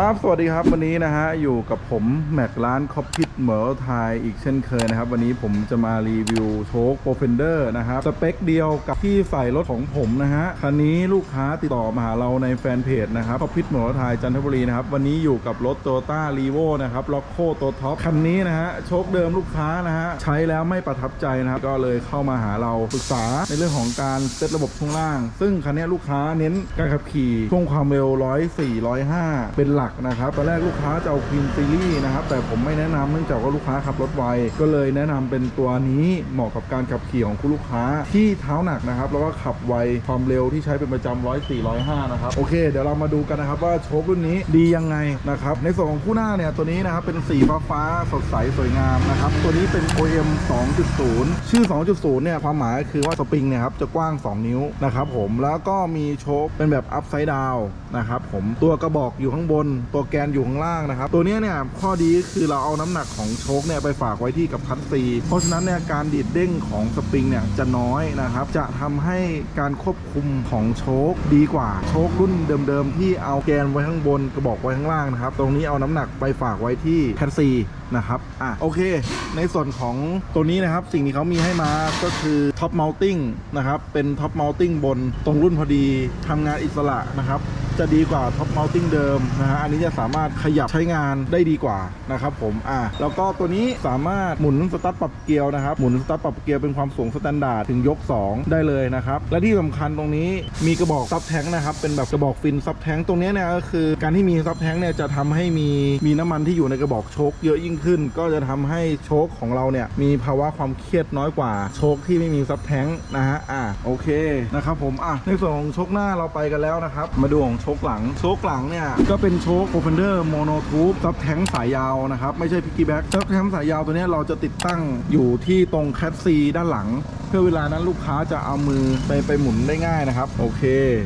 ครับ สวัสดีครับวันนี้นะฮะ อยู่กับผมแม็กร้านคอปพิท เหมอไทยอีกเช่นเคยนะครับ วันนี้ผมจะมารีวิวโชคโปรเฟนเดอร์นะครับ สเปคเดียวกับที่ใส่รถของผมนะฮะ คันนี้ลูกค้าติดต่อมาหาเราในแฟนเพจนะครับคอพิทเหมอไทยจันทบุรีนะครับ วันนี้อยู่กับรถโตต้ารีโวนะครับล็อกโคตัวท็อปคันนี้นะฮะโชคเดิมลูกค้านะฮะใช้แล้วไม่ประทับใจนะครับ ก็เลยเข้ามาหาเราปรึกษาในเรื่องของการเซตระบบช่วงล่าง ซึ่งคันนี้ลูกค้าเน้นการขับขี่ช่วงความเร็ว104 105เป็นหลักนะครับตอนแรกลูกค้าจะเอาควีนซีรีส์นะครับแต่ผมไม่แนะนำเนื่องจากว่าลูกค้าขับรถไวก็เลยแนะนำเป็นตัวนี้เหมาะกับการขับขี่ของคุณลูกค้าที่เท้าหนักนะครับ แล้วก็ขับไวความเร็วที่ใช้เป็นประจำ104 105นะครับโอเค เดี๋ยวเรามาดูกันนะครับว่าโชครุ่นนี้ดียังไงนะครับในส่วนของคู่หน้าเนี่ยตัวนี้นะครับเป็นสีฟ้าฟ้าสดใสสวยงามนะครับตัวนี้เป็น OM 2.0 ชื่อ 2.0 เนี่ยความหมายก็คือว่าสปริงเนี่ยครับจะกว้าง 2 นิ้วนะครับผมแล้วก็มีโชคเป็นแบบ up side down นะครับผมตัวกระบอกอยู่ข้างบน ตัวแกนอยู่ข้างล่างนะครับตัวนี้เนี่ยข้อดีคือเราเอาน้ำหนักของโชคเนี่ยไปฝากไว้ที่กับคัตซีเพราะฉะนั้นเนี่ยการดีดเด้งของสปริงเนี่ยจะน้อยนะครับจะทำให้การควบคุมของโชคดีกว่าโชครุ่นเดิมๆที่เอาแกนไว้ข้างบนกระบอกไว้ข้างล่างนะครับตรงนี้เอาน้ำหนักไปฝากไว้ที่แคทซีนะครับ อะ โอเค ในส่วนของตัวนี้นะครับ สิ่งที่เขามีให้มาก็คือท็อปเม n ติ้งนะครับ เป็นท็อปเม n ติ้งบนตรงรุ่นพอดีทำงานอิสระนะครับจะดีกว่าท็อปเม n ติ้งเดิมนะฮะอันนี้จะสามารถขยับใช้งานได้ดีกว่านะครับผมอะแล้วก็ตัวนี้สามารถหมุนสตาร์ทปรับเกียร์นะครับหมุนสตาร์ทปรับเกียร์เป็นความสูงสแตนดาร์ดถึงยก 2 ได้เลยนะครับและที่สำคัญตรงนี้มีกระบอกซับแท้งนะครับเป็นแบบกระบอกฟินซับแท้งตรงนี้เนี่ยก็คือการที่มีซับแท้งเนี่ยจะทำให้มีมีน้ำมันที่อยู่ในกระบอกโชคเยอะยิ่งขึ้น ก็จะทำให้โชคของเราเนี่ยมีภาวะความเครียดน้อยกว่าโชคที่ไม่มีซับแท้งนะฮะอะโอเคนะครับผมอะในส่วนของโชคหน้าเราไปกันแล้วนะครับมาดูของโชคหลัง โชคหลังเนี่ย ก็เป็นโชคโอเ e นเดอร์โมโนทูบซับแท้งสายยาวนะครับ ไม่ใช่พิกกี้แบ็กซับแท้งสายยาวตัวนี้เราจะติดตั้งอยู่ที่ตรงแคทซีด้านหลัง เพื่อเวลานั้นลูกค้าจะเอามือไปไปหมุนได้ง่ายนะครับ โอเค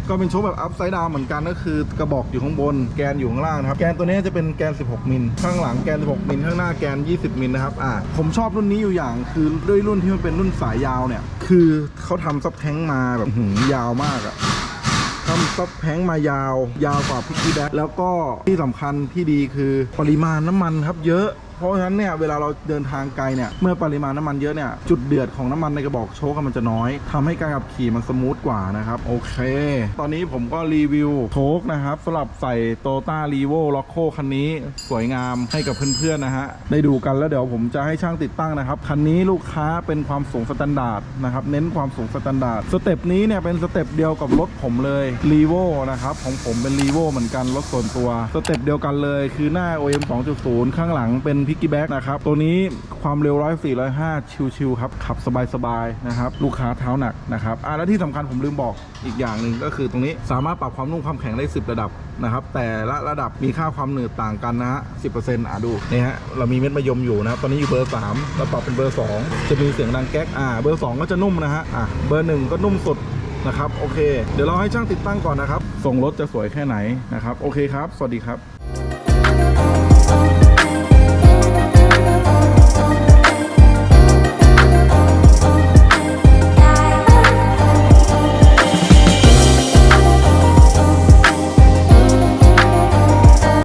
ก็เป็นโชคแบบอัพไซด์ดาวเหมือนกันก็คือกระบอกอยู่ข้างบนแกนอยู่ข้างล่างนะครับแกนตัวนี้จะเป็นแกน 16 มิลข้างหลังแกน 16 มิลข้างหน้าแกน 20 มิลนะครับอ่าผมชอบรุ่นนี้อยู่อย่าง คือด้วยรุ่นที่มันเป็นรุ่นสายยาวเนี่ย คือเขาทำซับแท้งมาแบบหืยาวมากอะ ทำซับแทงมายาว ยาวกว่าพิกกี้แบ็คแล้วก็ที่สำคัญที่ดีคือปริมาณน้ำมันครับเยอะ เพราะฉะนั้นเนี่ยเวลาเราเดินทางไกลเนี่ยเมื่อปริมาณน้ำมันเยอะเนี่ยจุดเดือดของน้ำมันในกระบอกโชคอะมันจะน้อยทำให้การขับขี่มันสมูทกว่านะครับโอเค ตอนนี้ผมก็รีวิวโชคนะครับสำหรับใส่โตต้ารีโวล็อกโคคันนี้สวยงามให้กับเพื่อนๆนะฮะได้ดูกันแล้วเดี๋ยวผมจะให้ช่างติดตั้งนะครับคันนี้ลูกค้าเป็นความสูงสแตนดาร์ดนะครับเน้นความสูงสแตนดาร์ดสเต็ปนี้เนี่ยเป็นสเต็ปเดียวกับรถผมเลยรีโวนะครับของผมเป็นรีโวเหมือนกันรถส่วนตัวสเต็ปเดียวกันเลย คือหน้า OM 2.0 ข้างหลังเป็นพิกกี้แบ็กนะครับ ตัวนี้ความเร็ว 104 105 ชิวๆครับ ขับสบายๆนะครับ ลูกค้าเท้าหนักนะครับอะแล้วที่สำคัญผมลืมบอกอีกอย่างหนึ่งก็คือตรงนี้สามารถปรับความนุ่มความแข็งได้ 10 ระดับนะครับ แต่ละระดับมีค่าความหนืดต่างกันนะฮะ10%อะดูนี่ฮะเรามีเม็ดมะยมอยู่นะครับตอนนี้อยู่เบอร์3แล้วปรับเป็นเบอร์2จะมีเสียงดังแก๊กอ่าเบอร์2ก็จะนุ่มนะฮะอะเบอร์1ก็นุ่มสุดนะครับโอเค เดี๋ยวเราให้ช่างติดตั้งก่อนนะครับส่งรถจะสวยแค่ไหนนะครับโอเคครับ สวัสดีครับ